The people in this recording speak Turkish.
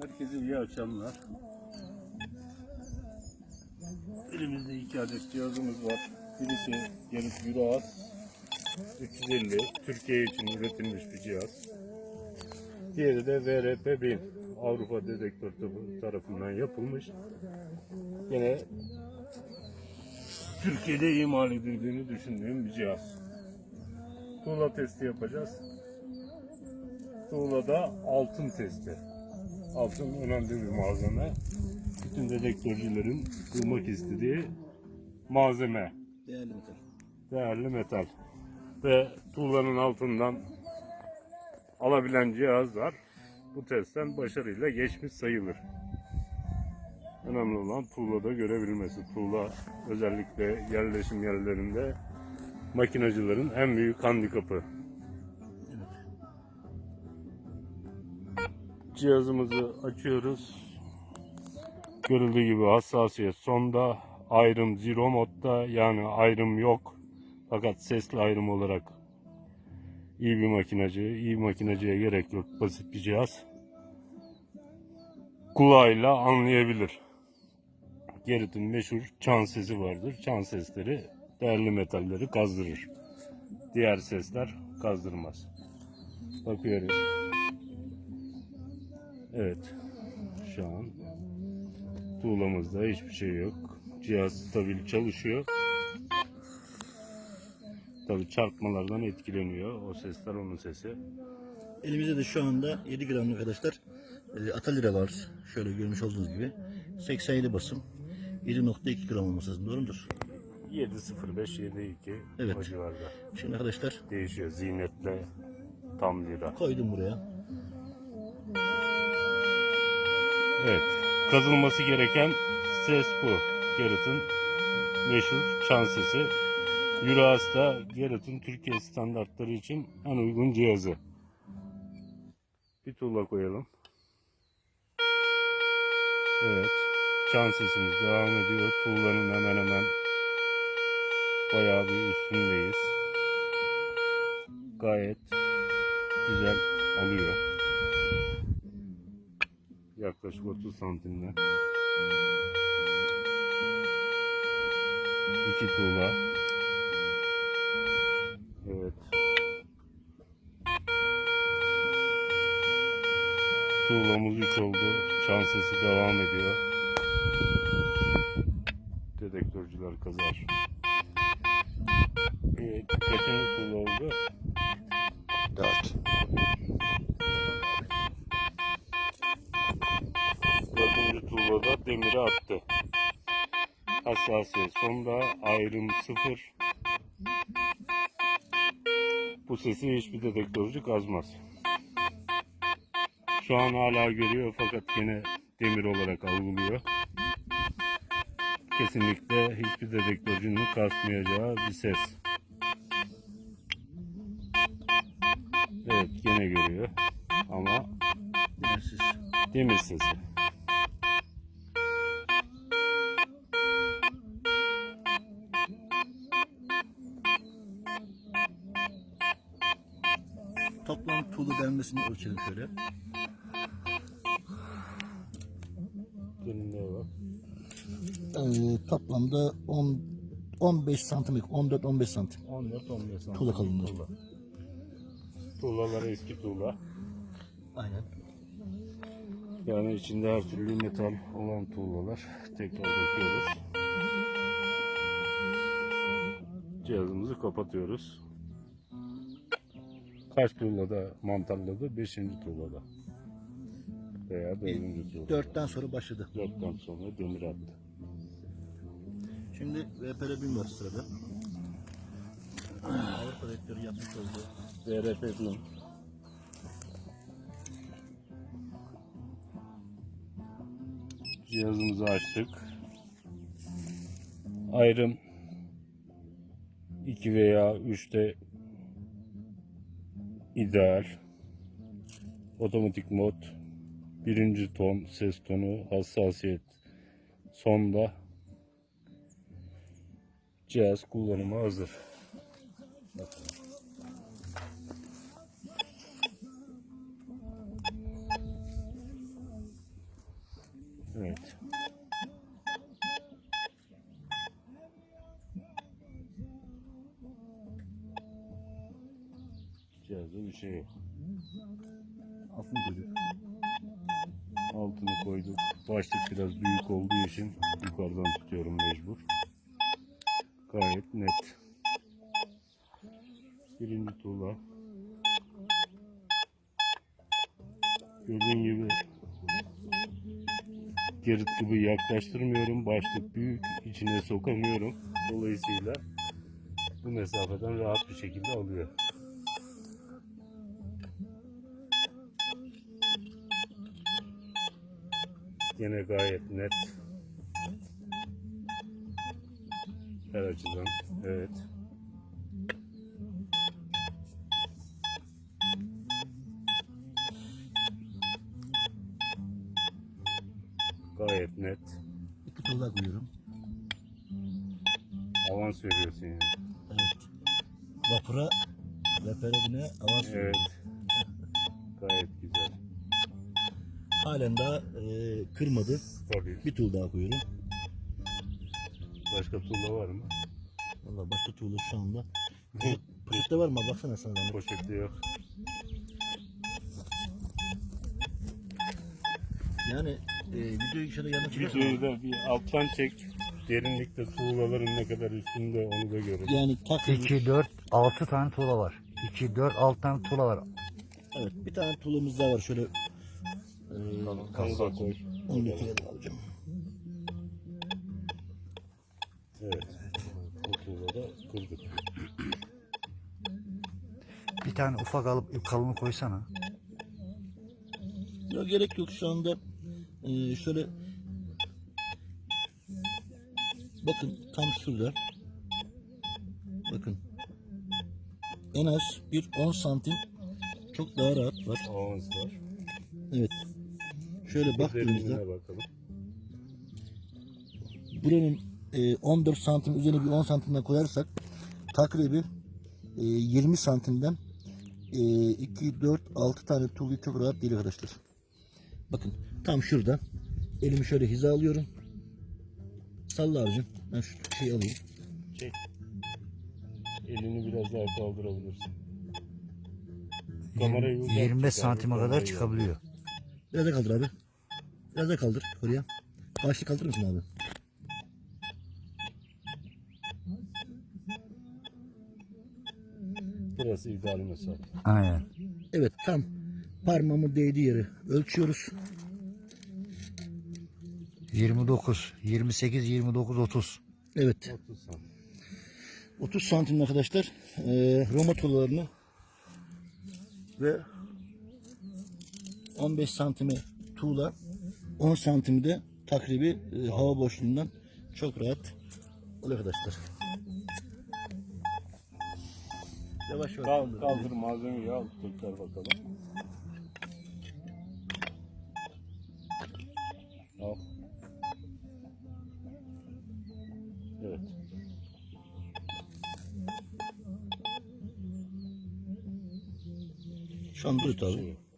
Herkese iyi akşamlar. Elimizde iki adet cihazımız var. Birisi Gerrit Euroas 350 Türkiye için üretilmiş bir cihaz. Diğeri de VRP 1000 Avrupa Dedektör tarafından yapılmış. Yine Türkiye'de imal edildiğini düşündüğüm bir cihaz. Tuğla testi yapacağız. Tuğlada altın testi. Altın önemli bir malzeme. Bütün dedektörcülerin bulmak istediği malzeme. Değerli metal. Değerli metal. Ve tuğlanın altından alabilen cihazlar bu testten başarıyla geçmiş sayılır. Önemli olan tuğlada görebilmesi. Tuğla özellikle yerleşim yerlerinde makinacıların en büyük handikapı. Cihazımızı açıyoruz. Görüldüğü gibi hassasiyet sonda, ayrım zero modda yani ayrım yok. Fakat sesli ayrım olarak iyi bir makinacı, iyi makinacıya gerek yok. Basit bir cihaz. Kulağıyla anlayabilir. Gerrit'in meşhur çan sesi vardır. Çan sesleri değerli metalleri kazdırır. Diğer sesler kazdırmaz. Bakıyoruz. Evet. Şu an tuğlamızda hiçbir şey yok. Cihaz stabil çalışıyor. Tabii çarpmalardan etkileniyor. O sesler onun sesi. Elimizde de şu anda 7 gramlık arkadaşlar e, Atalira var. Şöyle görmüş olduğunuz gibi. 87 basım. 7.2 gram olması lazım. Doğru mudur? 705 72 Evet. o civarda. Şimdi arkadaşlar Değişiyor. Zinetle tam lira. koydum buraya. Evet. Kazılması gereken ses bu. Gerrit'in meşhur çan sesi. Euroas da Gerrit'in Türkiye standartları için en uygun cihazı. Bir tuğla koyalım. Evet. Çan sesimiz devam ediyor. Tuğlanın hemen hemen bayağı bir üstündeyiz. Gayet güzel alıyor. Yaklaşık 30 santimden. İki tuğla. Evet. Tuğlamız 3 oldu. Çan sesi devam ediyor. Dedektörcüler kazar. Evet. Kaçıncı tuğla oldu? 4. Tuğlada demiri attı. Hassasiyet sonda ayrım sıfır. Bu sesi hiçbir dedektörcü kazmaz. Şu an hala görüyor fakat yine demir olarak algılıyor. Kesinlikle hiçbir dedektörcünün kasmayacağı bir ses. Evet yine görüyor ama Demirsiz. demir sesi. Tuğla denmesini ölçelim şöyle. Ee, toplamda 10 15 santim, 14-15 santim. 14-15 santim. Tuğla kalınlığı. Tuğla. Tuğlalar eski tuğla. Aynen. Yani içinde her türlü metal olan tuğlalar. Tekrar bakıyoruz. Cihazımızı kapatıyoruz. Kaç tuğlada mantarladı? Beşinci tuğlada. Veya dördüncü tuğlada. 4'ten sonra başladı. Dörtten sonra demir attı. Şimdi VPR 1000 var sırada. Avrupa rektörü yapmış olduğu VRP 1000. Cihazımızı açtık. Ayrım 2 veya 3'te ideal. Otomatik mod birinci ton ses tonu hassasiyet sonda cihaz kullanıma hazır. Evet. Cihazda bir şey yok. Altını görüyor. Altını koyduk. Başlık biraz büyük olduğu için yukarıdan tutuyorum mecbur. Gayet net. Birinci tuğla. Gördüğün gibi Gerrit gibi yaklaştırmıyorum. Başlık büyük. içine sokamıyorum. Dolayısıyla bu mesafeden rahat bir şekilde alıyor. Yine gayet net. Her açıdan. Evet. Gayet net. İki tuğla koyuyorum. Avans veriyorsun yani. Evet. Vapura ve perebine avans Evet. veriyorum. Gayet. Halen daha e, kırmadı. Tabii. Bir tuğla daha koyuyorum. Başka tuğla var mı? Valla başka tuğla şu anda. Poşet, poşette var mı? Baksana sana. zahmet. Poşette yok. Yani e, videoyu şöyle yanına çıkarsan. Videoyu da bir alttan çek. Derinlikte tuğlaların ne kadar üstünde onu da görelim. Yani takribi 2, 4, 6 tane tuğla var. 2, 4, 6 tane tuğla var. Evet bir tane tuğlamız daha var şöyle. E, Onu da koy. onu da koyalım abicim. Evet. Bu tuğla da kırdık. Bir tane ufak alıp kalını koysana. Yok gerek yok şu anda. E, şöyle bakın tam şurada. Bakın. En az bir 10 santim çok daha rahat var. Avans var. Evet. Şöyle baktığımızda bakalım. buranın e, 14 santim üzerine bir 10 santimden koyarsak takribi e, 20 santimden e, 2, 4, 6 tane tuğlayı çok rahat değil arkadaşlar. Bakın tam şurada. Elimi şöyle hiza alıyorum. Salla abicim. Ben şu şeyi alayım. Çek. Elini biraz daha kaldırabilirsin. Kamerayı uzat, 25 çıkar, santime kadar çıkabiliyor. Biraz da kaldır abi. Biraz da kaldır oraya. Başlık kaldırır mısın abi? Burası ideal mesafe. Aynen. Evet tam parmağımın değdiği yeri ölçüyoruz. 29, 28, 29, 30. Evet 30 santim. 30 santim arkadaşlar e, Roma tuğlalarını ve 15 santimi tuğla 10 santimi de takribi e, hava boşluğundan çok rahat oluyor arkadaşlar. Yavaş yavaş. Kal, kaldır malzemeyi al tekrar bakalım. Al. Evet. Şu an. Şimdi